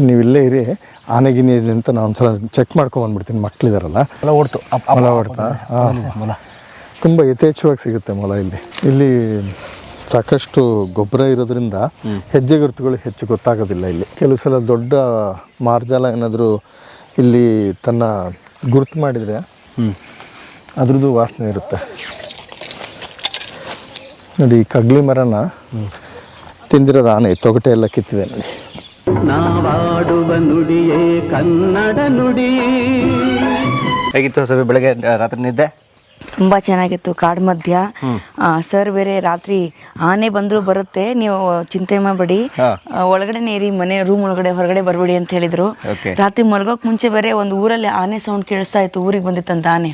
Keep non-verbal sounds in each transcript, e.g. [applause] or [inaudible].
ನೀವು ಇಲ್ಲೇ ಇರಿ. ಆನೆಗಿನಿ ಇದೆ ಅಂತ ನಾನು ಒಂದ್ಸಲ ಚೆಕ್ ಮಾಡ್ಕೊಂಬಂದ್ಬಿಡ್ತೀನಿ ಮಕ್ಳಿದಾರಲ್ಲ. ಮೊಲ ಓಡ್ತು. ಅಪ್- ಅಪ್- ಮೊಲ ಓಡ್ತಾ? ಹಾಂ. ಮೊಲ ತುಂಬ ಯಥೇಚ್ಛವಾಗಿ ಸಿಗುತ್ತೆ ಮೊಲ ಇಲ್ಲಿ. ಇಲ್ಲಿ ಸಾಕಷ್ಟು ಗೊಬ್ಬರ ಇರೋದ್ರಿಂದ ಹೆಜ್ಜೆ ಗುರುತುಗಳು ಹೆಚ್ಚು ಗೊತ್ತಾಗೋದಿಲ್ಲ ಇಲ್ಲಿ. ಕೆಲವು ಸಲ ದೊಡ್ಡ ಮಾರ್ಜಾಲ ಏನಾದರೂ ಇಲ್ಲಿ ತನ್ನ ಗುರುತು ಮಾಡಿದರೆ ಹ್ಞೂ ಅದ್ರದ್ದು ವಾಸನೆ ಇರುತ್ತೆ. ನೋಡಿ ಈ ಕಗ್ಲಿ ಮರನ ತಿಂದಿರೋದು ಆನೆ ತೊಗಟೆ ಎಲ್ಲ ಕಿತ್ತಿದೆ ನೋಡಿ. ನಾವಾಡುವ ನುಡಿಯೇ ಕನ್ನಡ ನುಡಿ. ಹೇಗಿತ್ತು ಸಭೆ ಬೆಳಗ್ಗೆ ರಾತ್ರಿ ನಿದ್ದೆ? ತುಂಬ ಚೆನ್ನಾಗಿತ್ತು ಕಾಡ್ ಮಧ್ಯ. ಸರ್ ಬೇರೆ ರಾತ್ರಿ ಆನೆ ಬಂದ್ರು ಬರುತ್ತೆ ನೀವು ಚಿಂತೆ ಮಾಡಬೇಡಿ. ಒಳಗಡೆ ಏರಿ ಮನೆ ರೂಮ್ ಒಳಗಡೆ ಹೊರಗಡೆ ಬರಬೇಡಿ ಅಂತ ಹೇಳಿದ್ರು. ರಾತ್ರಿ ಮಲಗೋಕ್ ಮುಂಚೆ ಬೇರೆ ಒಂದು ಊರಲ್ಲಿ ಆನೆ ಸೌಂಡ್ ಕೇಳಿಸ್ತಾ ಇತ್ತು ಊರಿಗೆ ಬಂದಿತ್ತಂತ ಆನೆ.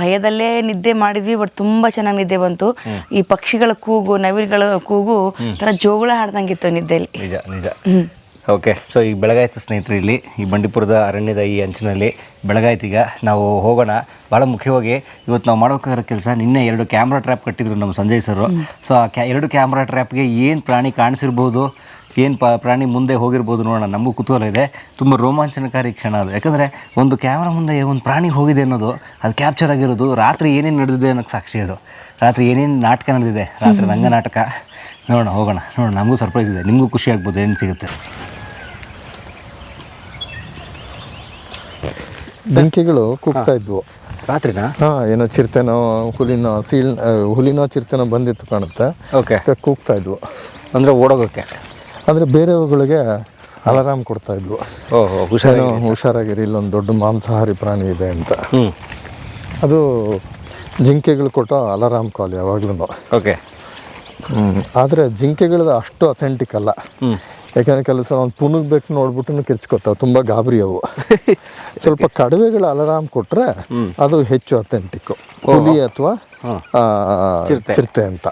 ಭಯದಲ್ಲೇ ನಿದ್ದೆ ಮಾಡಿದ್ವಿ ಬಟ್ ತುಂಬಾ ಚೆನ್ನಾಗಿ ನಿದ್ದೆ ಬಂತು. ಈ ಪಕ್ಷಿಗಳ ಕೂಗು ನವಿಲುಗಳ ಕೂಗು ತರ ಜೋಗುಳ ಹಾಡ್ದಂಗಿತ್ತು ನಿದ್ದೆಯಲ್ಲಿ ನಿಜ ನಿಜ. ಓಕೆ ಸೊ ಈಗ ಬೆಳಗಾಯ್ತು ಸ್ನೇಹಿತರು ಇಲ್ಲಿ ಈ ಬಂಡೀಪುರದ ಅರಣ್ಯದ ಈ ಅಂಚಿನಲ್ಲಿ ಬೆಳಗಾಯ್ತೀಗ ನಾವು ಹೋಗೋಣ. ಭಾಳ ಮುಖ್ಯವಾಗಿ ಇವತ್ತು ನಾವು ಮಾಡ್ಬೇಕಾಗಿರೋ ಕೆಲಸ ನಿನ್ನೆ ಎರಡು ಕ್ಯಾಮ್ರಾ ಟ್ರ್ಯಾಪ್ ಕಟ್ಟಿದ್ರು ನಮ್ಮ ಸಂಜಯ್ ಸರು ಸೊ ಆ ಕ್ಯಾ ಎರಡು ಕ್ಯಾಮ್ರಾ ಟ್ರ್ಯಾಪ್ಗೆ ಏನು ಪ್ರಾಣಿ ಕಾಣಿಸಿರ್ಬೋದು ಏನು ಪ ಪ್ರಾಣಿ ಮುಂದೆ ಹೋಗಿರ್ಬೋದು ನೋಡೋಣ. ನಮಗೂ ಕುತೂಹಲ ಇದೆ. ತುಂಬ ರೋಮಾಂಚನಕಾರಿ ಕ್ಷಣ ಅದು. ಯಾಕಂದರೆ ಒಂದು ಕ್ಯಾಮ್ರಾ ಮುಂದೆ ಒಂದು ಪ್ರಾಣಿ ಹೋಗಿದೆ ಅನ್ನೋದು ಅದು ಕ್ಯಾಪ್ಚರ್ ಆಗಿರೋದು ರಾತ್ರಿ ಏನೇನು ನಡೆದಿದೆ ಅನ್ನೋಕ್ಕೆ ಸಾಕ್ಷಿ ಅದು. ರಾತ್ರಿ ಏನೇನು ನಾಟಕ ನಡೆದಿದೆ ರಾತ್ರಿ ರಂಗ ನಾಟಕ ನೋಡೋಣ ಹೋಗೋಣ. ನೋಡೋಣ. ನಮಗೂ ಸರ್ಪ್ರೈಸ್ ಇದೆ. ನಿಮಗೂ ಖುಷಿ ಆಗ್ಬೋದು ಏನು ಸಿಗುತ್ತೆ. ಜಿಂಕೆಗಳು ಕೂಗ್ತಾ ಇದ್ವು. ರಾತ್ರಿನಾ? ಹಾಂ ಏನೋ ಚಿರತೆನೋ ಹುಲಿನೋ ಸೀಳ್ ಹುಲಿನೋ ಚಿರತೆನೋ ಬಂದಿತ್ತು ಕಾಣುತ್ತೆ. ಓಕೆ. ಕೂಗ್ತಾ ಇದ್ವು. ಅಂದರೆ ಓಡೋಗೋಕ್ಕೆ? ಆದರೆ ಬೇರೆಯವುಗಳಿಗೆ ಅಲಾರಾಮ್ ಕೊಡ್ತಾ ಇದ್ವು. ಓಹೋ ಹುಷಾರು ಹುಷಾರಾಗಿರಿ ಇಲ್ಲೊಂದು ದೊಡ್ಡ ಮಾಂಸಾಹಾರಿ ಪ್ರಾಣಿ ಇದೆ ಅಂತ. ಅದು ಜಿಂಕೆಗಳು ಕೊಟ್ಟೋ ಅಲಾರಾಮ್ ಕಾಲ್ ಯಾವಾಗ್ಲೂ ಓಕೆ. ಆದರೆ ಜಿಂಕೆಗಳದ್ದು ಅಷ್ಟು ಅಥೆಂಟಿಕ್ ಅಲ್ಲ. ಯಾಕಂದ್ರೆ ಕೆಲವು ಸಲ ಒಂದು ಪುನುಗ್ಬೇಕು ನೋಡ್ಬಿಟ್ಟು ಕಿರ್ಚ್ಕೊತಾವ. ತುಂಬ ಗಾಬರಿ ಅವು. [laughs] ಸ್ವಲ್ಪ ಕಡವೆಗಳ ಅಲಾರಾಮ್ ಕೊಟ್ರೆ ಅದು ಹೆಚ್ಚು ಅಥೆಂಟಿಕ್ ಹುಲಿ ಅಥವಾ ಚಿರತೆ. ಅಂತ.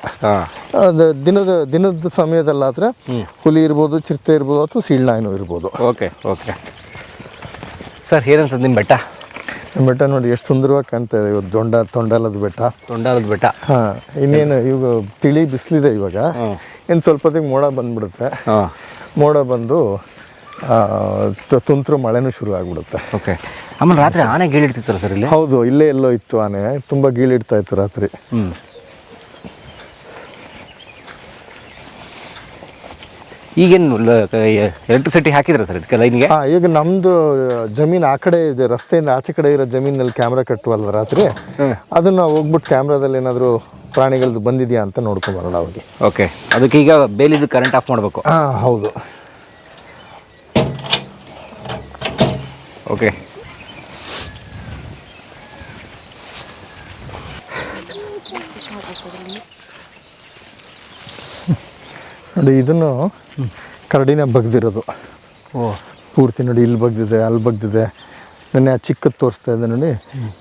ಅದು ದಿನದ ದಿನದ ಸಮಯದಲ್ಲಾದ್ರೆ ಹುಲಿ ಇರ್ಬೋದು ಚಿರತೆ ಇರ್ಬೋದು ಅಥವಾ ಸೀಳ್ನಾಯಿನೂ ಇರ್ಬೋದು. Okay okay. ಸರ್ ಏನಂತ ನಿಮ್ಮ ಬೆಟ್ಟ? ನಿಮ್ಮ ಬೆಟ್ಟ ನೋಡಿ ಎಷ್ಟು ಸುಂದರವಾಗಿ ಕಾಣ್ತಾ ಇದೆ. ಇವತ್ತು ದೊಂಡ ತೊಂಡಲದ ಬೆಟ್ಟ. ತೊಂಡಲದ ಬೆಟ್ಟ. ಹಾಂ ಇನ್ನೇನು ಇವಾಗ ತಿಳಿ ಬಿಸಿಲಿದೆ ಇವಾಗ. ಇನ್ನು ಸ್ವಲ್ಪ ಹೊತ್ತಿಗೆ ಮೋಡ ಬಂದ್ಬಿಡುತ್ತೆ. ಹಾಂ. ಮೋಡ ಬಂದು ತುಂತುರು ಮಳೆನೂ ಶುರು ಆಗ್ಬಿಡುತ್ತೆ ಓಕೆ ಆಮೇಲೆ ರಾತ್ರಿ ಆನೆ ಗೀಳಿಡ್ತಿತ್ತಲ್ಲ ಸರ್ ಇಲ್ಲಿ? ಹೌದು ಇಲ್ಲೇ ಎಲ್ಲೋ ಇತ್ತು ಆನೆ. ತುಂಬ ಗೀಳಿಡ್ತಾ ಇತ್ತು ರಾತ್ರಿ. ಹ್ಞೂ ಈಗೇನು ಎಲೆಕ್ಟ್ರಿಸಿಟಿ ಹಾಕಿದ್ರೆ ಸರ್ ಇದಕ್ಕೆ ಲೈನ್ಗೆ? ಹಾ ಈಗ ನಮ್ದು ಜಮೀನು ಆ ಕಡೆ ಇದೆ ರಸ್ತೆಯಿಂದ ಆಚೆ ಕಡೆ ಇರೋ ಜಮೀನಲ್ಲಿ ಕ್ಯಾಮ್ರಾ ಕಟ್ಟುವಲ್ಲ ರಾತ್ರಿ? ಅದನ್ನ ಹೋಗ್ಬಿಟ್ಟು ಕ್ಯಾಮ್ರಾದಲ್ಲಿ ಏನಾದರೂ ಪ್ರಾಣಿಗಳದ್ದು ಬಂದಿದೆಯಾ ಅಂತ ನೋಡ್ಕೊಂಡ್ ಅವಾಗ. ಓಕೆ ಅದಕ್ಕೆ ಈಗ ಬೇಲಿದು ಕರೆಂಟ್ ಆಫ್ ಮಾಡಬೇಕು. ಹಾಂ ಹೌದು. ಓಕೆ ನೋಡಿ ಇದನ್ನು ಕರಡಿನ ಬಗ್ದಿರೋದು. ಓ. ಪೂರ್ತಿ ನೋಡಿ ಇಲ್ಲಿ ಬಗ್ದಿದೆ ಅಲ್ಲಿ ಬಗ್ದಿದೆ. ನೆನ್ನೆ ಆ ಚಿಕ್ಕದು ತೋರಿಸ್ತಾ ಇದೆ ನೋಡಿ.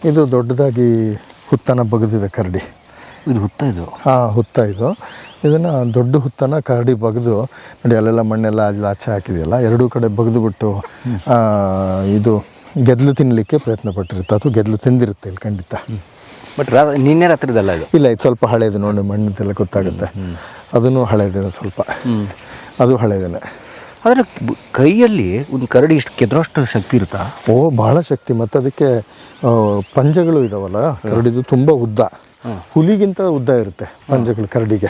ಇದು ದೊಡ್ಡದಾಗಿ ಹುತ್ತನ ಬಗ್ದಿದೆ ಕರಡಿ. ಇದು ಹುತ್ತ ಇದು? ಹಾಂ ಹುತ್ತ ಇದು. ಇದನ್ನು ದೊಡ್ಡ ಹುತ್ತನ ಕರಡಿ ಬಗ್ದು ನೋಡಿ ಅಲ್ಲೆಲ್ಲ ಮಣ್ಣೆಲ್ಲ ಅಲ್ಲಿ ಆಚೆ ಹಾಕಿದೆಯಲ್ಲ ಎರಡೂ ಕಡೆ ಬಗ್ದುಬಿಟ್ಟು ಆ, ಇದು ಗೆದ್ಲು ತಿನ್ನಲಿಕ್ಕೆ ಪ್ರಯತ್ನ ಪಟ್ಟಿರುತ್ತೆ. ಅದು ಗೆದ್ಲು ತಿಂದಿರುತ್ತೆ ಇಲ್ಲಿ ಖಂಡಿತ. ಬಟ್ ನಿನ್ನೆ ರಾತ್ರಿದಲ್ಲ ಇದು? ಇಲ್ಲ ಇದು ಸ್ವಲ್ಪ ಹಳೇದು ನೋಡಿ ಮಣ್ಣಿದ್ದೆಲ್ಲ ಗೊತ್ತಾಗುತ್ತೆ. ಅದನ್ನು ಹಳೇದಿದೆ ಸ್ವಲ್ಪ. ಅದು ಹಳೇದೇನೆ ಆದರೆ ಕೈಯಲ್ಲಿ ಒಂದು ಕರಡಿ ಇಷ್ಟು ಕೆದ್ರೋಷ್ಟು ಶಕ್ತಿ ಇರುತ್ತಾ? ಓ ಬಹಳ ಶಕ್ತಿ. ಮತ್ತು ಅದಕ್ಕೆ ಪಂಜಗಳು ಇದಾವಲ್ಲ ಕರಡಿದು ತುಂಬ ಉದ್ದ. ಹುಲಿಗಿಂತ ಉದ್ದ ಇರುತ್ತೆ ಪಂಜಗಳು ಕರಡಿಗೆ.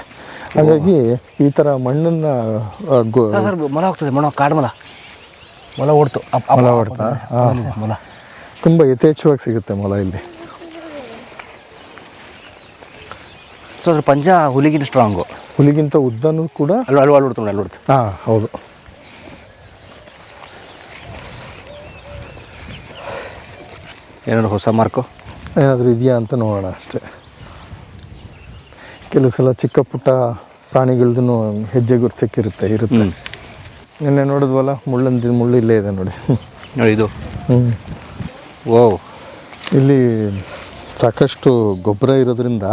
ಹಾಗಾಗಿ ಈ ಥರ ಮಣ್ಣನ್ನು ಸರ್ ಮೊಲ ಹೋಗ್ತದೆ ಮೊಲ ಕಾಡು ಮೊಲ. ಮೊಲ ಓಡ್ತು. ಮೊಲ ಓಡ್ತಾ? ಮೊಲ, ತುಂಬ ಯಥೇಚ್ಛವಾಗಿ ಸಿಗುತ್ತೆ ಮೊಲ ಇಲ್ಲಿ. ಸೊ ಅದ್ರ ಪಂಜ ಹುಲಿಗಿಂತ ಸ್ಟ್ರಾಂಗು ಹುಲಿಗಿಂತ ಉದ್ದನೂ ಕೂಡ ಅಲ್ಲಿ ಅಲ್ಲಿ ಓಡ್ತು ಹಾಂ ಹೌದು. ಏನಾದ್ರು ಹೊಸ ಮಾರ್ಕು? ಏನಾದರೂ ಇದೆಯಾ ಅಂತ ನೋಡೋಣ ಅಷ್ಟೇ. ಕೆಲವು ಸಲ ಚಿಕ್ಕ ಪುಟ್ಟ ಪ್ರಾಣಿಗಳ್ದು ಹೆಜ್ಜೆ ಗುರ್ಸಕ್ಕಿರುತ್ತೆ ಸಿಕ್ಕಿರುತ್ತೆ ಇರುತ್ತೆ ನಿನ್ನೆ ನೋಡಿದ್ವಲ್ಲ ಮುಳ್ಳಂದಿ ಮುಳ್ಳು ಇಲ್ಲೇ ಇದೆ ನೋಡಿ. ನೋಡಿ ಇದು. ಓ ಇಲ್ಲಿ ಸಾಕಷ್ಟು ಗೊಬ್ಬರ ಇರೋದ್ರಿಂದ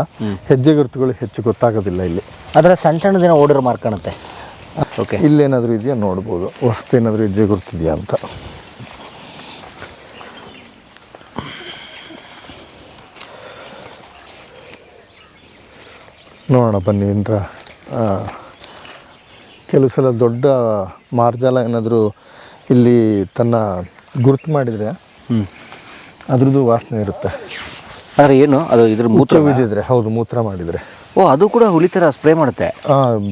ಹೆಜ್ಜೆ ಗುರುತುಗಳು ಹೆಚ್ಚು ಗೊತ್ತಾಗೋದಿಲ್ಲ ಇಲ್ಲಿ. ಅದರ ಸಣ್ಣ ಸಣ್ಣ ದಿನ ಓಡಿರೋ ಮಾರ್ಕ್ ಕಾಣುತ್ತೆ. ಓಕೆ ಇಲ್ಲೇನಾದರೂ ಇದೆಯಾ ನೋಡ್ಬೋದು. ಹೊಸ್ತು ಏನಾದರೂ ಹೆಜ್ಜೆ ಗುರುತಿದೆಯಾ ಅಂತ. ನೋಡೋಣ ಬನ್ನಿ ಏನರ ಕೆಲವು ಸಲ ದೊಡ್ಡ ಮಾರ್ಜಾಲ ಏನಾದರೂ ಇಲ್ಲಿ ತನ್ನ ಗುರುತು ಮಾಡಿದರೆ ಹ್ಞೂ ಅದ್ರದ್ದು ವಾಸನೆ ಇರುತ್ತೆ. ಆದರೆ ಏನು? ಅದು ಇದ್ರ ಮೂತ್ರ ಮೂತ್ರ ಬಿದ್ದಿದ್ರೆ ಹೌದು ಮೂತ್ರ ಮಾಡಿದರೆ. ಓ ಅದು ಕೂಡ ಹುಲಿ ಥರ ಸ್ಪ್ರೇ ಮಾಡುತ್ತೆ.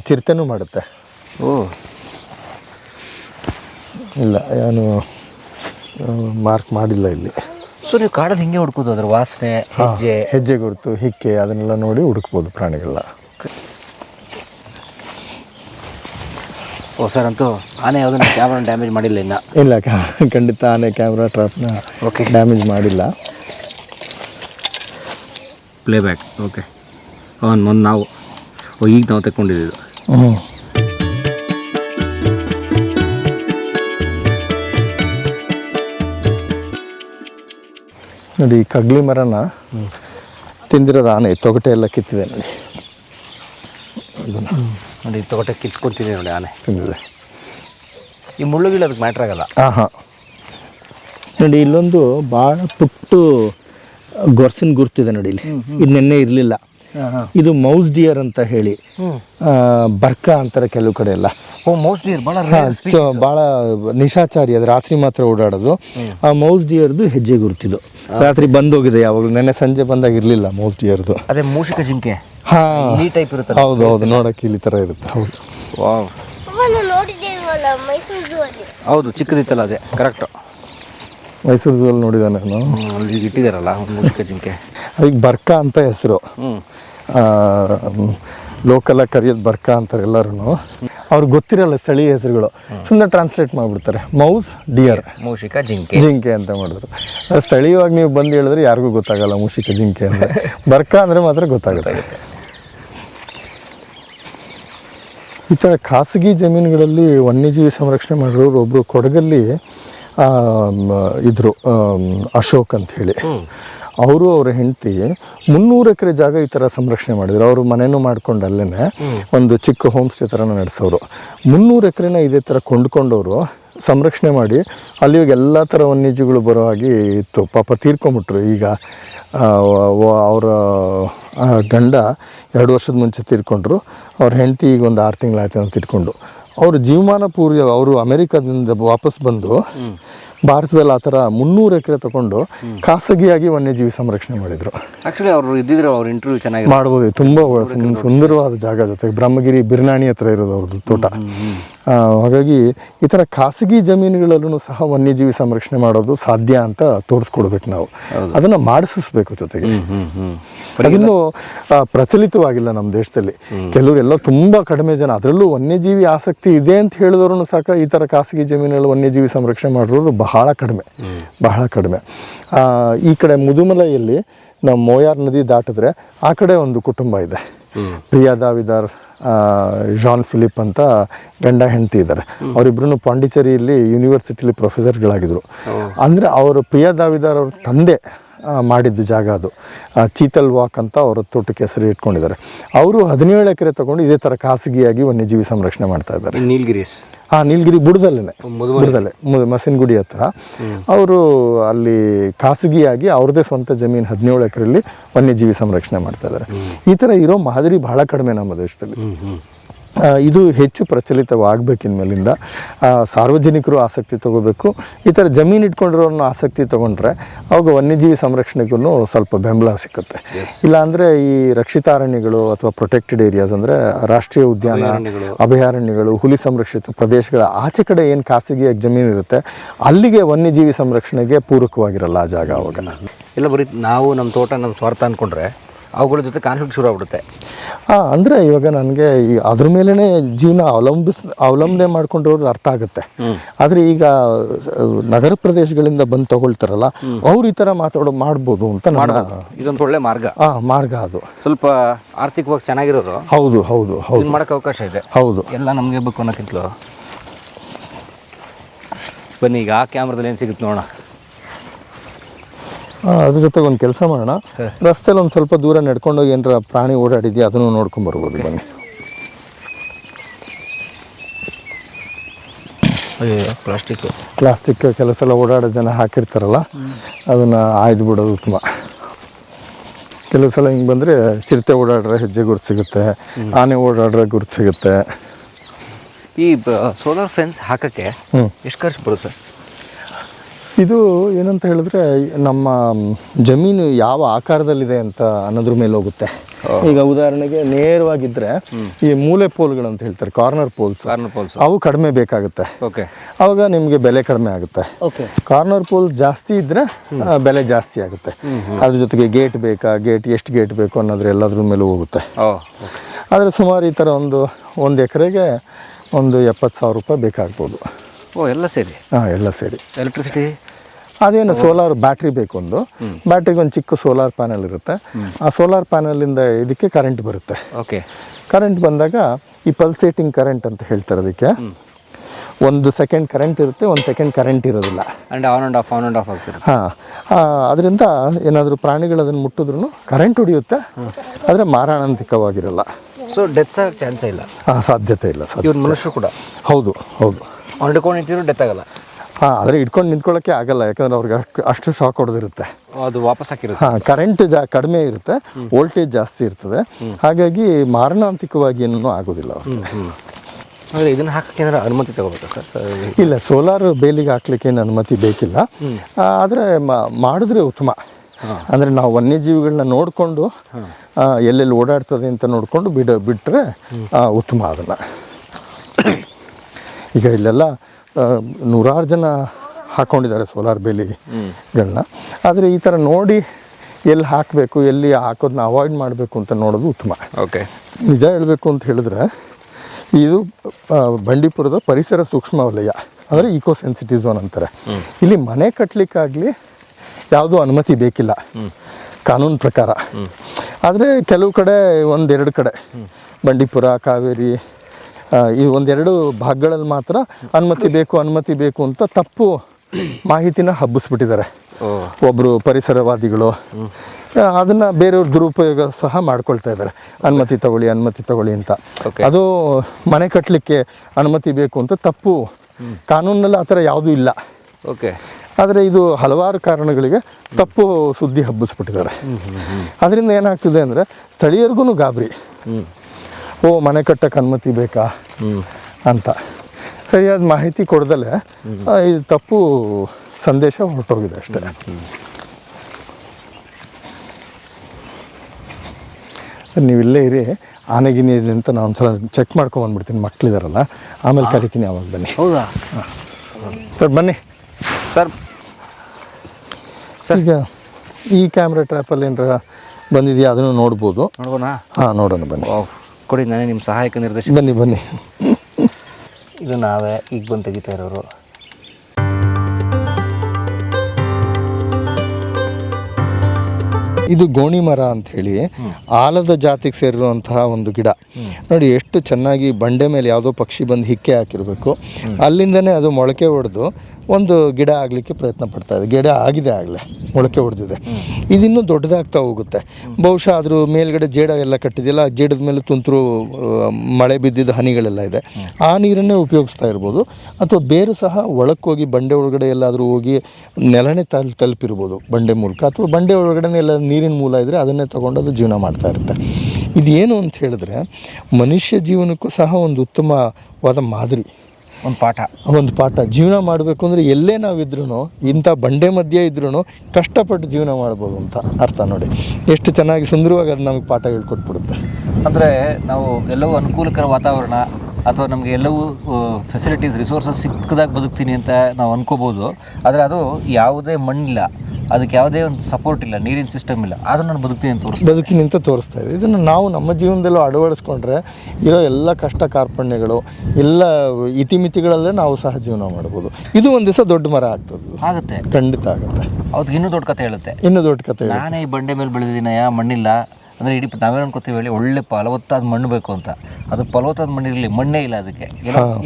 ಚಿರತೆನೂ ಮಾಡುತ್ತೆ. ಓ. ಇಲ್ಲ ಏನು ಮಾರ್ಕ್ ಮಾಡಿಲ್ಲ ಇಲ್ಲಿ. ಸೊ ನೀವು ಕಾಡಲ್ಲಿ ಹಿಂಗೆ ಹುಡ್ಕೋದು? ಅದ್ರ ವಾಸನೆ ಹೆಜ್ಜೆ? ಹೆಜ್ಜೆ ಗುರುತು ಹಿಕ್ಕೆ ಅದನ್ನೆಲ್ಲ ನೋಡಿ ಹುಡುಕ್ಬೋದು ಪ್ರಾಣಿಗಳ ಓ ಸರ್ ಅಂತೂ ಆನೆ ಯಾವುದನ್ನು ಕ್ಯಾಮ್ರಾ ಡ್ಯಾಮೇಜ್ ಮಾಡಿಲ್ಲ ಇನ್ನು? ಇಲ್ಲ ಖಂಡಿತ ಆನೆ ಕ್ಯಾಮ್ರಾ ಟ್ರಾಪ್ನ ಓಕೆ. ಡ್ಯಾಮೇಜ್ ಮಾಡಿಲ್ಲ. ಪ್ಲೇ ಬ್ಯಾಕ್ ಓಕೆ ಅವನ್ ಮೊನ್ನೆ ನಾವು. ಓ ಈಗ ನಾವು ತಗೊಂಡಿದ್ದು ಹ್ಞೂ ನೋಡಿ ಈ ಕಗ್ಲಿ ಮರನ ತಿಂದಿರೋದು ಆನೆ ತೊಗಟೆ ಎಲ್ಲ ಕಿತ್ತಿದೆ ನೋಡಿ. ನೋಡಿ ತೊಗಟೆ ಕಿತ್ಕೊಡ್ತೀನಿ ನೋಡಿ ಆನೆ. ತಿಂದಿದೆ. ಈ ಮುಳ್ಳುಗಳು ಅದಕ್ಕೆ ಮ್ಯಾಟ್ರ್ ಆಗಲ್ಲ. ಹಾಂ ಹಾಂ ನೋಡಿ ಇಲ್ಲೊಂದು ಭಾಳ ಪುಟ್ಟು ಗೊರ್ಸಿನ ಗುರ್ತಿದೆ ನೋಡಿ ಇಲ್ಲಿ. ಇದು ನಿನ್ನೆ ಇರಲಿಲ್ಲ. ಇದು ಮೌಸ್ ಡಿಯರ್ ಅಂತ ಹೇಳಿ. ಬರ್ಕ ಅಂತಾರೆ ಕೆಲವು ಕಡೆ ಎಲ್ಲ. ಓ ಡಿಯರ್ ಭಾಳ ಭಾಳ ನಿಶಾಚಾರಿ ಅದು ರಾತ್ರಿ ಮಾತ್ರ ಓಡಾಡೋದು. ಆ ಮೌಸ್ ಡಿಯರ್ದು ಹೆಜ್ಜೆ ಗುರುತಿದು. ರಾತ್ರಿ ಬಂದೋಗಿದೆ ಯಾವಾಗಲೂ ನೆನ್ನೆ ಸಂಜೆ ಬಂದಾಗ ಇರಲಿಲ್ಲ ಮೌಸ್ ಡಿಯರ್ದು. ಅದೇ ಮೂಷಿಕ ಜಿಂಕೆ. ಹಾಂ. ಈ ಟೈಪ್ ಇರುತ್ತೆ ಹೌದು ಹೌದು ನೋಡಕ್ಕೆ ಇಲ್ಲಿ ಥರ ಇರುತ್ತೆ. ಹೌದು. ವಾವ್. ಹೌದು ಚಿಕ್ಕದಿತ್ತಲ್ಲ ಅದೇ ಕರೆಕ್ಟು ಮೈಸೂರು ಝೂಲ್ಲಿ ನೋಡಿದೆ ನಾನು ಅಲ್ಲಿ ಇಟ್ಟಿದ್ದಾರಲ್ಲ ಮೂಷಿಕ ಜಿಂಕೆ. ಅದಕ್ಕೆ ಬರ್ಕ ಅಂತ ಹೆಸರು. ಲೋಕಲ್ ಲೋಕಲಾಗಿ ಕರೆಯೋದು ಬರ್ಕ ಅಂತಾರೆ ಎಲ್ಲರೂ ಅವ್ರಿಗೆ ಗೊತ್ತಿರಲ್ಲ ಸ್ಥಳೀಯ ಹೆಸರುಗಳು. ಸುಮ್ಮನೆ ಟ್ರಾನ್ಸ್ಲೇಟ್ ಮಾಡಿಬಿಡ್ತಾರೆ. Mouse deer. ಮೂಷಿಕ ಜಿಂಕೆ. ಜಿಂಕೆ ಅಂತ ಮಾಡಿದ್ರು. ಸ್ಥಳೀಯವಾಗಿ ನೀವು ಬಂದು ಹೇಳಿದ್ರೆ ಯಾರಿಗೂ ಗೊತ್ತಾಗಲ್ಲ ಮೂಷಿಕ ಜಿಂಕೆ ಅಂತ. ಬರ್ಕ ಅಂದರೆ ಮಾತ್ರ ಗೊತ್ತಾಗುತ್ತೆ. ಈ ಥರ ಖಾಸಗಿ ಜಮೀನುಗಳಲ್ಲಿ ವನ್ಯಜೀವಿ ಸಂರಕ್ಷಣೆ ಮಾಡಿರೋರು ಒಬ್ಬರು ಕೊಡಗಲ್ಲಿ ಇದ್ರು ಅಶೋಕ್ ಅಂತ ಹೇಳಿ. ಅವರು ಅವರ ಹೆಂಡತಿ ಮುನ್ನೂರು ಎಕರೆ ಜಾಗ ಈ ಥರ ಸಂರಕ್ಷಣೆ ಮಾಡಿದ್ರು. ಅವರು ಮನೆಯೂ ಮಾಡ್ಕೊಂಡು ಅಲ್ಲೇ ಒಂದು ಚಿಕ್ಕ ಹೋಮ್ ಸ್ಟೇ ಥರ ನಡೆಸೋರು. ಮುನ್ನೂರು ಎಕರೆನ ಇದೇ ಥರ ಕೊಂಡ್ಕೊಂಡವರು ಸಂರಕ್ಷಣೆ ಮಾಡಿ ಅಲ್ಲಿ ಇವಾಗ ಎಲ್ಲ ಥರ ವನ್ಯಜೀವಿಗಳು ಬರೋ ಹಾಗೆ ಇತ್ತು. ಪಾಪ ತೀರ್ಕೊಂಬಿಟ್ರು. ಈಗ ಅವರ ಗಂಡ ಎರಡು ವರ್ಷದ ಮುಂಚೆ ತೀರ್ಕೊಂಡ್ರು. ಅವ್ರ ಹೆಂಡತಿ ಈಗ ಒಂದು ಆರು ತಿಂಗಳಾಯ್ತು ಅಂತ ತಿಳ್ಕೊಂಡು ಅವರು ಜೀವಮಾನ ಪೂರ್ವ, ಅವರು ಅಮೆರಿಕದಿಂದ ವಾಪಸ್ ಬಂದು ಭಾರತದಲ್ಲಿ ಆ ಥರ ಮುನ್ನೂರು ಎಕರೆ ತಗೊಂಡು ಖಾಸಗಿಯಾಗಿ ವನ್ಯಜೀವಿ ಸಂರಕ್ಷಣೆ ಮಾಡಿದರು. ಆ್ಯಕ್ಚುಲಿ ಅವರು ಇದ್ದಿದ್ರು ಅವ್ರ ಇಂಟರ್ವ್ಯೂ ಚೆನ್ನಾಗಿ ಮಾಡ್ಬೋದು ತುಂಬ ಸುಂದ್- ಸುಂದರವಾದ ಜಾಗ ಜೊತೆಗೆ ಬ್ರಹ್ಮಗಿರಿ ಬಿರ್ನಾಣಿ ಹತ್ರ ಇರೋದು ಅವ್ರದ್ದು ತೋಟ. ಹಾಗಾಗಿ ಈ ಥರ ಖಾಸಗಿ ಜಮೀನುಗಳಲ್ಲೂ ಸಹ ವನ್ಯಜೀವಿ ಸಂರಕ್ಷಣೆ ಮಾಡೋದು ಸಾಧ್ಯ ಅಂತ ತೋರಿಸ್ಕೊಡ್ಬೇಕು ನಾವು. ಅದನ್ನು ಮಾಡಿಸಬೇಕು ಜೊತೆಗೆ. ಅದನ್ನು ಪ್ರಚಲಿತವಾಗಿಲ್ಲ ನಮ್ಮ ದೇಶದಲ್ಲಿ. ಕೆಲವರೆಲ್ಲ ತುಂಬ ಕಡಿಮೆ ಜನ ಅದರಲ್ಲೂ ವನ್ಯಜೀವಿ ಆಸಕ್ತಿ ಇದೆ ಅಂತ ಹೇಳಿದವರು ಸಾಕ ಈ ಥರ ಖಾಸಗಿ ಜಮೀನಲ್ಲಿ ವನ್ಯಜೀವಿ ಸಂರಕ್ಷಣೆ ಮಾಡಿರೋದು ಬಹಳ ಕಡಿಮೆ. ಬಹಳ ಕಡಿಮೆ. ಆ, ಈ ಕಡೆ ಮುದುಮಲೆಯಲ್ಲಿ ನಮ್ಮ ಮೋಯಾರ್ ನದಿ ದಾಟಿದ್ರೆ ಆ ಕಡೆ ಒಂದು ಕುಟುಂಬ ಇದೆ. ಪ್ರಿಯಾ ದಾವಿದಾರ್ ಜಾನ್ ಫಿಲಿಪ್ ಅಂತ ಗಂಡ ಹೆಂಡತಿ ಇದ್ದಾರೆ. ಅವರಿಬ್ರು ಪಾಂಡಿಚೇರಿಯಲ್ಲಿ ಯೂನಿವರ್ಸಿಟಿಲಿ ಪ್ರೊಫೆಸರ್ಗಳಾಗಿದ್ರು ಅಂದರೆ ಅವರು ಪ್ರಿಯಾ ದಾವಿದಾರ್ ಅವ್ರ ತಂದೆ ಮಾಡಿದ್ದ ಜಾಗ ಅದು. ಚೀತಲ್ ವಾಕ್ ಅಂತ ಅವರ ತೋಟಕ್ಕೆ ಹೆಸರು ಇಟ್ಕೊಂಡಿದ್ದಾರೆ. ಅವರು ಹದಿನೇಳು ಎಕರೆ ತಗೊಂಡು ಇದೇ ಥರ ಖಾಸಗಿಯಾಗಿ ವನ್ಯಜೀವಿ ಸಂರಕ್ಷಣೆ ಮಾಡ್ತಾ ಇದ್ದಾರೆ. ನೀಲ್ಗಿರೀಸ್. ಆ ನೀಲಗಿರಿ ಬುಡದಲ್ಲೇ. ಬುಡದಲ್ಲೇ ಮಸನಗುಡಿ ಹತ್ರ. ಅವರು ಅಲ್ಲಿ ಖಾಸಗಿಯಾಗಿ ಅವ್ರದೇ ಸ್ವಂತ ಜಮೀನು ಹದಿನೇಳು ಎಕರೆಯಲ್ಲಿ ವನ್ಯಜೀವಿ ಸಂರಕ್ಷಣೆ ಮಾಡ್ತಾ ಇದ್ದಾರೆ. ಈ ಥರ ಇರೋ ಮಾದರಿ ಬಹಳ ಕಡಿಮೆ ನಮ್ಮ ದೇಶದಲ್ಲಿ. ಇದು ಹೆಚ್ಚು ಪ್ರಚಲಿತವಾಗಬೇಕಿನ ಮೇಲಿಂದ ಸಾರ್ವಜನಿಕರು ಆಸಕ್ತಿ ತಗೋಬೇಕು. ಈ ಥರ ಜಮೀನು ಇಟ್ಕೊಂಡಿರೋನ್ನ ಆಸಕ್ತಿ ತಗೊಂಡ್ರೆ ಅವಾಗ ವನ್ಯಜೀವಿ ಸಂರಕ್ಷಣೆಗೂ ಸ್ವಲ್ಪ ಬೆಂಬಲ ಸಿಕ್ಕುತ್ತೆ. ಇಲ್ಲಾಂದರೆ ಈ ರಕ್ಷಿತ ಅರಣ್ಯಗಳು ಅಥವಾ ಪ್ರೊಟೆಕ್ಟೆಡ್ ಏರಿಯಾಸ್ ಅಂದರೆ ರಾಷ್ಟ್ರೀಯ ಉದ್ಯಾನ ಅಭಯಾರಣ್ಯಗಳು. ಹುಲಿ ಸಂರಕ್ಷಿತ ಪ್ರದೇಶಗಳ ಆಚೆ ಕಡೆ ಏನು ಖಾಸಗಿಯಾಗಿ ಜಮೀನು ಇರುತ್ತೆ ಅಲ್ಲಿಗೆ ವನ್ಯಜೀವಿ ಸಂರಕ್ಷಣೆಗೆ ಪೂರಕವಾಗಿರಲ್ಲ ಆ ಜಾಗ ಅವಾಗ. ಇಲ್ಲ ಬರೀ ನಾವು ನಮ್ಮ ತೋಟ ನಮ್ಮ ಸ್ವಾರ್ಥ ಅಂದ್ಕೊಂಡ್ರೆ ಅವುಗಳ ಜೊತೆ ಕಾನ್ಫ್ಲಿಕ್ಟ್ ಶುರು ಆಗ್ಬಿಡುತ್ತೆ ಹಾಂ ಅಂದರೆ ಇವಾಗ ನನಗೆ ಈ ಅದ್ರ ಮೇಲೇ ಜೀವನ ಅವಲಂಬಿಸ್ ಅವಲಂಬನೆ ಮಾಡ್ಕೊಂಡಿರೋದು ಅರ್ಥ ಆಗುತ್ತೆ. ಆದರೆ ಈಗ ನಗರ ಪ್ರದೇಶಗಳಿಂದ ಬಂದು ತಗೊಳ್ತಾರಲ್ಲ ಅವ್ರು ಈ ಥರ ಮಾತಾಡೋ ಮಾಡ್ಬೋದು ಅಂತ ನನ್ನ ಇದೊಂದು ಒಳ್ಳೆ ಮಾರ್ಗ. ಆ ಮಾರ್ಗ ಅದು. ಸ್ವಲ್ಪ ಆರ್ಥಿಕವಾಗಿ ಚೆನ್ನಾಗಿರೋರು. ಹೌದು ಹೌದು ಹೌದು. ಮಾಡೋಕೆ ಮಾಡೋಕ್ಕೆ ಅವಕಾಶ ಇದೆ. ಹೌದು. ಎಲ್ಲ ನಮಗೆ ಬೇಕು ಅನ್ನೋಕ್ಕಿಂತಲೂ. ಬನ್ನಿ ಈಗ ಆ ಕ್ಯಾಮ್ರದಲ್ಲಿ ಏನು ಸಿಗುತ್ತೆ ನೋಡೋಣ. ಅದ್ರ ಜೊತೆಗೆ ಒಂದು ಕೆಲಸ ಮಾಡೋಣ. ರಸ್ತೆಲಿ ಒಂದು ಸ್ವಲ್ಪ ದೂರ ನಡ್ಕೊಂಡೋಗಿ ಏನಾರ ಪ್ರಾಣಿ ಓಡಾಡಿದ್ಯಾ ಅದನ್ನು ನೋಡ್ಕೊಂಡ್ ಬರ್ಬೋದು ಬನ್ನಿ. ಪ್ಲಾಸ್ಟಿಕ್ ಪ್ಲಾಸ್ಟಿಕ್ ಕೆಲಸ ಎಲ್ಲ ಓಡಾಡೋ ಜನ ಹಾಕಿರ್ತಾರಲ್ಲ ಅದನ್ನು ಆಯ್ದು ಬಿಡೋದು ಉತ್ತಮ ಕೆಲವು ಸಲ ಹಿಂಗೆ ಬಂದರೆ ಚಿರತೆ ಓಡಾಡ್ರೆ ಹೆಜ್ಜೆ ಗುರುತು ಸಿಗುತ್ತೆ ಆನೆ ಓಡಾಡ್ರೆ ಗುರುತು ಸಿಗುತ್ತೆ. ಈ ಸೋಲಾರ್ ಫೆನ್ಸ್ ಹಾಕಕ್ಕೆ ಎಷ್ಟು ಖರ್ಚು ಬರುತ್ತೆ? ಇದು ಏನಂತ ಹೇಳಿದ್ರೆ ನಮ್ಮ ಜಮೀನು ಯಾವ ಆಕಾರದಲ್ಲಿದೆ ಅಂತ ಅನ್ನೋದ್ರ ಮೇಲೆ ಹೋಗುತ್ತೆ. ಈಗ ಉದಾಹರಣೆಗೆ ನೇರವಾಗಿದ್ರೆ ಈ ಮೂಲೆ ಪೋಲ್ಗಳು ಅಂತ ಹೇಳ್ತಾರೆ ಕಾರ್ನರ್ ಪೋಲ್ಸ್. Corner poles. ಅವು ಕಡಿಮೆ ಬೇಕಾಗುತ್ತೆ. ಓಕೆ. ಅವಾಗ ನಿಮಗೆ ಬೆಲೆ ಕಡಿಮೆ ಆಗುತ್ತೆ. ಓಕೆ. ಕಾರ್ನರ್ ಪೋಲ್ ಜಾಸ್ತಿ ಇದ್ರೆ ಬೆಲೆ ಜಾಸ್ತಿ ಆಗುತ್ತೆ. ಅದ್ರ ಜೊತೆಗೆ ಗೇಟ್ ಬೇಕಾ ಗೇಟ್ ಎಷ್ಟು ಗೇಟ್ ಬೇಕು ಅನ್ನೋದ್ರ ಎಲ್ಲದ್ರ ಮೇಲೂ ಹೋಗುತ್ತೆ. ಆದರೆ ಸುಮಾರು ಈ ಥರ ಒಂದು ಒಂದು ಎಕರೆಗೆ ಒಂದು ಎಪ್ಪತ್ತು ಸಾವಿರ ರೂಪಾಯಿ ಬೇಕಾಗ್ಬೋದು. ಓ ಎಲ್ಲ ಸೇರಿ? ಹಾಂ ಎಲ್ಲ ಸೇರಿ. ಎಲೆಕ್ಟ್ರಿಸಿಟಿ? ಅದೇನು ಸೋಲಾರ್ ಬ್ಯಾಟ್ರಿ ಬೇಕು ಒಂದು ಬ್ಯಾಟ್ರಿಗೆ ಒಂದು ಚಿಕ್ಕ ಸೋಲಾರ್ ಪ್ಯಾನಲ್ ಇರುತ್ತೆ. ಆ ಸೋಲಾರ್ ಪ್ಯಾನಲಿಂದ ಇದಕ್ಕೆ ಕರೆಂಟ್ ಬರುತ್ತೆ. ಓಕೆ ಕರೆಂಟ್ ಬಂದಾಗ ಈ ಪಲ್ಸೇಟಿಂಗ್ ಕರೆಂಟ್ ಅಂತ ಹೇಳ್ತಾರೆ ಅದಕ್ಕೆ. ಒಂದು ಸೆಕೆಂಡ್ ಕರೆಂಟ್ ಇರುತ್ತೆ ಒಂದು ಸೆಕೆಂಡ್ ಕರೆಂಟ್ ಇರೋದಿಲ್ಲ. And on and off on and off ಆಗ್ತಿರುತ್ತೆ. ಹಾಂ. ಅದರಿಂದ ಏನಾದರೂ ಪ್ರಾಣಿಗಳು ಅದನ್ನು ಮುಟ್ಟಿದ್ರು ಕರೆಂಟ್ ಹೊಡಿಯುತ್ತೆ ಆದರೆ ಮಾರಣಾಂತಿಕವಾಗಿರಲ್ಲ. ಸೊ ಡೆತ್ ಚಾನ್ಸ್ ಚಾನ್ಸೇ ಇಲ್ಲ. ಹಾಂ ಸಾಧ್ಯತೆ ಇಲ್ಲ ಸರ್ ಮನುಷ್ಯರು ಕೂಡ. ಹೌದು ಹೌದು. ಹಿಡ್ಕೊಂಡು ಡೆತ್ ಆಗಲ್ಲ. ಹಾಂ ಆದರೆ ಇಟ್ಕೊಂಡು ನಿಂತ್ಕೊಳ್ಳೋಕ್ಕೆ ಆಗಲ್ಲ ಯಾಕಂದ್ರೆ ಅವ್ರಿಗೆ ಅಷ್ಟು ಶಾಕ್ ಹೊಡೆದಿರುತ್ತೆ. ಅದು ವಾಪಸ್ ಹಾಕಿರುತ್ತೆ. ಹಾಂ ಕರೆಂಟ್ ಜಾ ಕಡಿಮೆ ಇರುತ್ತೆ ವೋಲ್ಟೇಜ್ ಜಾಸ್ತಿ ಇರ್ತದೆ. ಹಾಗಾಗಿ ಮಾರಣಾಂತಿಕವಾಗಿ ಏನೂ ಆಗೋದಿಲ್ಲ ಅವ್ರಿಗೆ. ಅಂದರೆ ಇದನ್ನು ಹಾಕಕ್ಕೆ ಏನಾದ್ರು ಅನುಮತಿ ತಗೋಬೇಕಾ ಸರ್? ಇಲ್ಲ ಸೋಲಾರ್ ಬೇಲಿಗೆ ಹಾಕ್ಲಿಕ್ಕೆ ಏನು ಅನುಮತಿ ಬೇಕಿಲ್ಲ. ಆದರೆ ಮಾಡಿದ್ರೆ ಉತ್ತಮ. ಅಂದರೆ ನಾವು ವನ್ಯಜೀವಿಗಳನ್ನ ನೋಡಿಕೊಂಡು ಎಲ್ಲೆಲ್ಲಿ ಓಡಾಡ್ತದೆ ಅಂತ ನೋಡಿಕೊಂಡು ಬಿಡ ಬಿಟ್ಟರೆ ಉತ್ತಮ ಅದನ್ನು. ಈಗ ಇಲ್ಲೆಲ್ಲ ನೂರಾರು ಜನ ಹಾಕ್ಕೊಂಡಿದ್ದಾರೆ ಸೋಲಾರ್ ಬೇಲಿಗಳನ್ನ. ಆದರೆ ಈ ಥರ ನೋಡಿ ಎಲ್ಲಿ ಹಾಕಬೇಕು ಎಲ್ಲಿ ಹಾಕೋದನ್ನ ಅವಾಯ್ಡ್ ಮಾಡಬೇಕು ಅಂತ ನೋಡೋದು ಉತ್ತಮ. ಓಕೆ ನಿಜ ಹೇಳಬೇಕು ಅಂತ ಹೇಳಿದ್ರೆ ಇದು ಬಂಡೀಪುರದ ಪರಿಸರ ಸೂಕ್ಷ್ಮ ವಲಯ ಅಂದರೆ ಈಕೋ ಸೆನ್ಸಿಟಿವ್ ಝೋನ್ ಅಂತಾರೆ ಇಲ್ಲಿ ಮನೆ ಕಟ್ಟಲಿಕ್ಕಾಗಲಿ ಯಾವುದೂ ಅನುಮತಿ ಬೇಕಿಲ್ಲ. ಕಾನೂನು ಪ್ರಕಾರ. ಆದರೆ ಕೆಲವು ಕಡೆ ಒಂದೆರಡು ಕಡೆ ಬಂಡೀಪುರ ಕಾವೇರಿ ಈ ಒಂದೆರಡು ಭಾಗಗಳಲ್ಲಿ ಮಾತ್ರ ಅನುಮತಿ ಬೇಕು ಅನುಮತಿ ಬೇಕು ಅಂತ ತಪ್ಪು ಮಾಹಿತಿನ ಹಬ್ಬಿಸ್ಬಿಟ್ಟಿದ್ದಾರೆ. ಒಬ್ಬರು ಪರಿಸರವಾದಿಗಳು. ಅದನ್ನು ಬೇರೆಯವ್ರ ದುರುಪಯೋಗ ಸಹ ಮಾಡ್ಕೊಳ್ತಾ ಇದ್ದಾರೆ. ಅನುಮತಿ ತಗೊಳ್ಳಿ ಅನುಮತಿ ತಗೊಳ್ಳಿ ಅಂತ. ಅದು ಮನೆ ಕಟ್ಟಲಿಕ್ಕೆ ಅನುಮತಿ ಬೇಕು ಅಂತ ತಪ್ಪು. ಕಾನೂನಲ್ಲಿ ಆ ಥರ ಯಾವುದೂ ಇಲ್ಲ. ಓಕೆ ಆದರೆ ಇದು ಹಲವಾರು ಕಾರಣಗಳಿಗೆ ತಪ್ಪು ಸುದ್ದಿ ಹಬ್ಬಿಸ್ಬಿಟ್ಟಿದ್ದಾರೆ. ಅದರಿಂದ ಏನಾಗ್ತಿದೆ ಅಂದರೆ ಸ್ಥಳೀಯರಿಗೂ ಗಾಬರಿ. ಓ ಮನೆ ಕಟ್ಟಕ್ಕೆ ಅನುಮತಿ ಬೇಕಾ? ಅಂತ. ಸರಿಯಾದ ಮಾಹಿತಿ ಕೊಡ್ದಲೆ ಇದು ತಪ್ಪು ಸಂದೇಶ ಹೊರಟೋಗಿದೆ ಅಷ್ಟೇ. ಸರ್ ನೀವು ಇಲ್ಲೇ ಇರಿ ಆನೆಗಿನಿ ಇದೆ ಅಂತ ನಾನು ಒಂದ್ಸಲ ಚೆಕ್ ಮಾಡ್ಕೊಂಬಂದ್ಬಿಡ್ತೀನಿ ಮಕ್ಳಿದಾರಲ್ಲ. ಆಮೇಲೆ ಕರಿತೀನಿ ಅವಾಗ ಬನ್ನಿ. ಹೌದಾ? ಸರ್ ಬನ್ನಿ. ಸರ್. ಈಗ ಈ ಕ್ಯಾಮ್ರಾ ಟ್ರ್ಯಾಪಲ್ಲಿ ಏನಾರ ಬಂದಿದೆಯಾ ಅದನ್ನು ನೋಡ್ಬೋದು. ನೋಡೋಣ ಹಾಂ ನೋಡೋಣ ಬನ್ನಿ. ಓ ಕೊಡಿ ನಾನೇ ನಿಮ್ಮ ಸಹಾಯಕ ನಿರ್ದೇಶಕ. ಬನ್ನಿ ಬನ್ನಿ. ಇದು ನಾವೇ ಈಗ ಬಂದು ತೆಗಿತಾ ಇರೋರು. ಇದು ಗೋಣಿ ಮರ ಅಂತ ಹೇಳಿ ಆಲದ ಜಾತಿಗೆ ಸೇರಿರುವಂತಹ ಒಂದು ಗಿಡ. ನೋಡಿ ಎಷ್ಟು ಚೆನ್ನಾಗಿ ಬಂಡೆ ಮೇಲೆ ಯಾವುದೋ ಪಕ್ಷಿ ಬಂದು ಹಿಕ್ಕೆ ಹಾಕಿರಬೇಕು. ಅಲ್ಲಿಂದನೇ ಅದು ಮೊಳಕೆ ಹೊಡೆದು ಒಂದು ಗಿಡ ಆಗಲಿಕ್ಕೆ ಪ್ರಯತ್ನ ಪಡ್ತಾ ಇದೆ. ಗಿಡ ಆಗಿದೆ ಆಗಲೇ, ಮೊಳಕೆ ಹೊಡೆದಿದೆ ಇದಿನ್ನೂ ದೊಡ್ಡದಾಗ್ತಾ ಹೋಗುತ್ತೆ. ಬಹುಶಃ ಅದ್ರ ಮೇಲ್ಗಡೆ ಜೇಡ ಎಲ್ಲ ಕಟ್ಟಿದೆಯಲ್ಲ, ಆ ಜೇಡದ ಮೇಲೆ ತುಂತುರು ಮಳೆ ಬಿದ್ದಿದ್ದ ಹನಿಗಳೆಲ್ಲ ಇದೆ. ಆ ನೀರನ್ನೇ ಉಪಯೋಗಿಸ್ತಾ ಇರ್ಬೋದು. ಅಥವಾ ಬೇರು ಸಹ ಒಳಕ್ಕೋಗಿ ಬಂಡೆ ಒಳಗಡೆ ಎಲ್ಲಾದರೂ ಹೋಗಿ ನೆಲನೆ ತಲ್, ತಲುಪಿರ್ಬೋದು ಬಂಡೆ ಮೂಲಕ. ಅಥವಾ ಬಂಡೆ ಒಳಗಡೆ ಎಲ್ಲ ನೀರಿನ ಮೂಲ ಇದ್ದರೆ ಅದನ್ನೇ ತಗೊಂಡು ಅದು ಜೀವನ ಮಾಡ್ತಾ ಇರುತ್ತೆ. ಇದೇನು ಅಂತ ಹೇಳಿದ್ರೆ ಮನುಷ್ಯ ಜೀವನಕ್ಕೂ ಸಹ ಒಂದು ಉತ್ತಮವಾದ ಮಾದರಿ. ಒಂದು ಪಾಠ. ಒಂದು ಪಾಠ. ಜೀವನ ಮಾಡಬೇಕು ಅಂದರೆ ಎಲ್ಲೇ ನಾವಿದ್ರೂ ಇಂಥ ಬಂಡೆ ಮಧ್ಯೆ ಇದ್ರೂ ಕಷ್ಟಪಟ್ಟು ಜೀವನ ಮಾಡ್ಬೋದು ಅಂತ ಅರ್ಥ ನೋಡಿ. ಎಷ್ಟು ಚೆನ್ನಾಗಿ ಸುಂದರವಾಗಿ ಅದು ನಮಗೆ ಪಾಠ ಹೇಳ್ಕೊಟ್ಬಿಡುತ್ತೆ. ಅಂದರೆ ನಾವು ಎಲ್ಲವೂ ಅನುಕೂಲಕರ ವಾತಾವರಣ ಅಥವಾ ನಮಗೆ ಎಲ್ಲವೂ ಫೆಸಿಲಿಟೀಸ್ ರಿಸೋರ್ಸಸ್ ಸಿಕ್ಕದಾಗ ಬದುಕ್ತೀನಿ ಅಂತ ನಾವು ಅನ್ಕೋಬೋದು. ಆದರೆ ಅದು ಯಾವುದೇ ಮಣ್ಣಿಲ್ಲ. ಅದಕ್ಕೆ ಯಾವುದೇ ಒಂದು ಸಪೋರ್ಟ್ ಇಲ್ಲ ನೀರಿನ ಸಿಸ್ಟಮ್ ಇಲ್ಲ. ಆದರೂ ನಾನು ಬದುಕ್ತೀನಿ ಅಂತ ತೋರಿಸ್ತೀನಿ. ತೋರಿಸ್ತಾ ಇದೆ. ಇದನ್ನು ನಾವು ನಮ್ಮ ಜೀವನದಲ್ಲೂ ಅಳವಡಿಸ್ಕೊಂಡ್ರೆ ಇರೋ ಎಲ್ಲ ಕಷ್ಟ ಕಾರ್ಪಣ್ಯಗಳು ಎಲ್ಲ ಇತಿಮಿತಿಗಳಲ್ಲೇ ನಾವು ಸಹ ಜೀವನ ಮಾಡ್ಬೋದು. ಇದು ಒಂದು ದಿವಸ ದೊಡ್ಡ ಮರ ಆಗ್ತದೆ. ಆಗುತ್ತೆ. ಖಂಡಿತ ಆಗುತ್ತೆ. ಅವ್ರಿಗೆ ಇನ್ನೂ ದೊಡ್ಡ ಕತೆ ಹೇಳುತ್ತೆ. ಇನ್ನೂ ದೊಡ್ಡ ಕತೆ ಹೇಳಿ. ನಾನೇ ಈ ಬಂಡೆ ಮೇಲೆ ಬೆಳೆದಿದ್ದೀನಯ್ಯ ಮಣ್ಣಿಲ್ಲ. ಅಂದರೆ ಇಡೀ ನಾವೇನು ಅನ್ಕೋತೀವಿ ಹೇಳಿ ಒಳ್ಳೆ ಫಲವತ್ತಾದ ಮಣ್ಣು ಬೇಕು ಅಂತ. ಅದು ಫಲವತ್ತಾದ ಮಣ್ಣಿರಲಿ ಮಣ್ಣೇ ಇಲ್ಲ ಅದಕ್ಕೆ.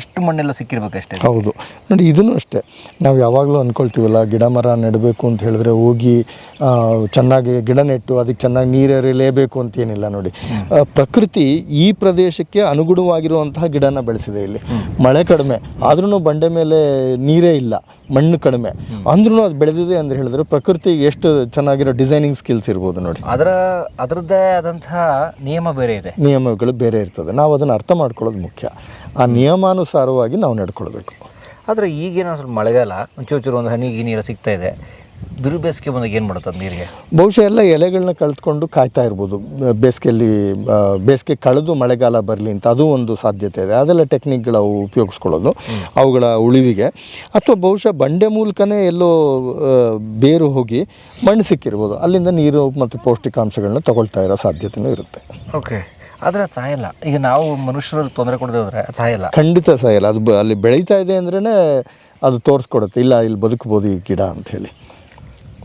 ಇಷ್ಟು ಮಣ್ಣೆಲ್ಲ ಸಿಕ್ಕಿರ್ಬೇಕಷ್ಟೇ ಹೌದು. ನೋಡಿ ಇದನ್ನು ಅಷ್ಟೇ. ನಾವು ಯಾವಾಗಲೂ ಅಂದ್ಕೊಳ್ತೀವಲ್ಲ ಗಿಡ ಮರ ನೆಡಬೇಕು ಅಂತ ಹೇಳಿದ್ರೆ ಹೋಗಿ ಚೆನ್ನಾಗಿ ಗಿಡ ನೆಟ್ಟು ಅದಕ್ಕೆ ಚೆನ್ನಾಗಿ ನೀರೇರಲೇಬೇಕು ಅಂತ ಏನಿಲ್ಲ ನೋಡಿ. ಪ್ರಕೃತಿ ಈ ಪ್ರದೇಶಕ್ಕೆ ಅನುಗುಣವಾಗಿರುವಂತಹ ಗಿಡನ ಬೆಳೆಸಿದೆ ಇಲ್ಲಿ. ಮಳೆ ಕಡಿಮೆ ಆದ್ರೂ ಬಂಡೆ ಮೇಲೆ ನೀರೇ ಇಲ್ಲ ಮಣ್ಣು ಕಡಿಮೆ. ಅಂದ್ರೂ ಅದು ಬೆಳೆದಿದೆ ಅಂತ ಹೇಳಿದ್ರೆ ಪ್ರಕೃತಿ ಎಷ್ಟು ಚೆನ್ನಾಗಿರೋ ಡಿಸೈನಿಂಗ್ ಸ್ಕಿಲ್ಸ್ ಇರ್ಬೋದು ನೋಡಿ. ಅದರ ಅದರದ್ದೇ ಆದಂತಹ ನಿಯಮ ಬೇರೆ ಇದೆ. ನಿಯಮಗಳು ಬೇರೆ ಇರ್ತದೆ. ನಾವು ಅದನ್ನು ಅರ್ಥ ಮಾಡ್ಕೊಳ್ಳೋದು ಮುಖ್ಯ. ಆ ನಿಯಮಾನುಸಾರವಾಗಿ ನಾವು ನಡ್ಕೊಳ್ಬೇಕು. ಆದರೆ ಈಗೇನೋ ಸ್ವಲ್ಪ ಮಳೆಗಾಲ ಒಂಚೂರು ಚೂರು ಒಂದು ಹನಿ ಗಿನಿ ಎಲ್ಲ ಸಿಗ್ತಾ ಇದೆ. ಬಿರು ಬೇಸಿಗೆ ಬಂದಾಗ ಏನು ಮಾಡುತ್ತೆ ನೀರಿಗೆ? ಬಹುಶಃ ಎಲ್ಲ ಎಲೆಗಳನ್ನ ಕಳೆದುಕೊಂಡು ಕಾಯ್ತಾ ಇರ್ಬೋದು. ಬೇಸಿಗೆಯಲ್ಲಿ ಬೇಸಿಗೆ ಕಳೆದು ಮಳೆಗಾಲ ಬರಲಿ ಅಂತ ಅದು ಒಂದು ಸಾಧ್ಯತೆ ಇದೆ. ಅದೆಲ್ಲ ಟೆಕ್ನಿಕ್ಗಳು ಅವು ಉಪಯೋಗಿಸ್ಕೊಳ್ಳೋದು ಅವುಗಳ ಉಳಿವಿಗೆ. ಅಥವಾ ಬಹುಶಃ ಬಂಡೆ ಮೂಲಕನೇ ಎಲ್ಲೋ ಬೇರು ಹೋಗಿ ಮಣ್ಣು ಸಿಕ್ಕಿರ್ಬೋದು. ಅಲ್ಲಿಂದ ನೀರು ಮತ್ತು ಪೌಷ್ಟಿಕಾಂಶಗಳನ್ನ ತಗೊಳ್ತಾ ಇರೋ ಸಾಧ್ಯತೆನೂ ಇರುತ್ತೆ. ಓಕೆ ಆದರೆ ಅದು ಸಾಯಲ್ಲ. ಈಗ ನಾವು ಮನುಷ್ಯರಲ್ಲಿ ತೊಂದರೆ ಕೊಡದೆ ಹೋದರೆ ಅದು ಸಾಯಲ್ಲ. ಖಂಡಿತ ಸಾಯಲ್ಲ. ಅದು ಅಲ್ಲಿ ಬೆಳೀತಾ ಇದೆ ಅಂದ್ರೇ ಅದು ತೋರಿಸ್ಕೊಡುತ್ತೆ. ಇಲ್ಲ ಇಲ್ಲಿ ಬದುಕ್ಬೋದು ಈ ಗಿಡ ಅಂಥೇಳಿ.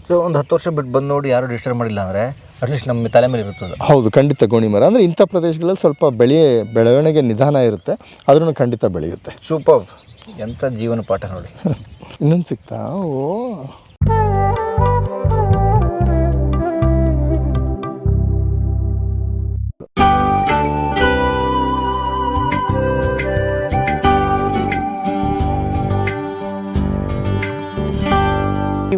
ಸೊ ಒಂದು ಹತ್ತು ವರ್ಷ ಬಿಟ್ಟು ಬಂದು ನೋಡಿ ಯಾರು ಡಿಸ್ಟರ್ಬ್ ಮಾಡಿಲ್ಲ ಅಂದರೆ ಅಟ್ಲೀಸ್ಟ್ ನಮ್ಮ ತಲೆ ಮೇಲೆ ಇರುತ್ತದೆ. ಹೌದು ಖಂಡಿತ ಗೋಣಿ ಮರ. ಅಂದರೆ ಇಂಥ ಪ್ರದೇಶಗಳಲ್ಲಿ ಸ್ವಲ್ಪ ಬೆಳೆ ಬೆಳವಣಿಗೆ ನಿಧಾನ ಇರುತ್ತೆ. ಆದ್ರೂ ಖಂಡಿತ ಬೆಳೆಯುತ್ತೆ. ಸೂಪರ್ ಎಂಥ ಜೀವನ ಪಾಠ ನೋಡಿ. [laughs] ಇನ್ನೊಂದು ಸಿಗ್ತಾ ಓ.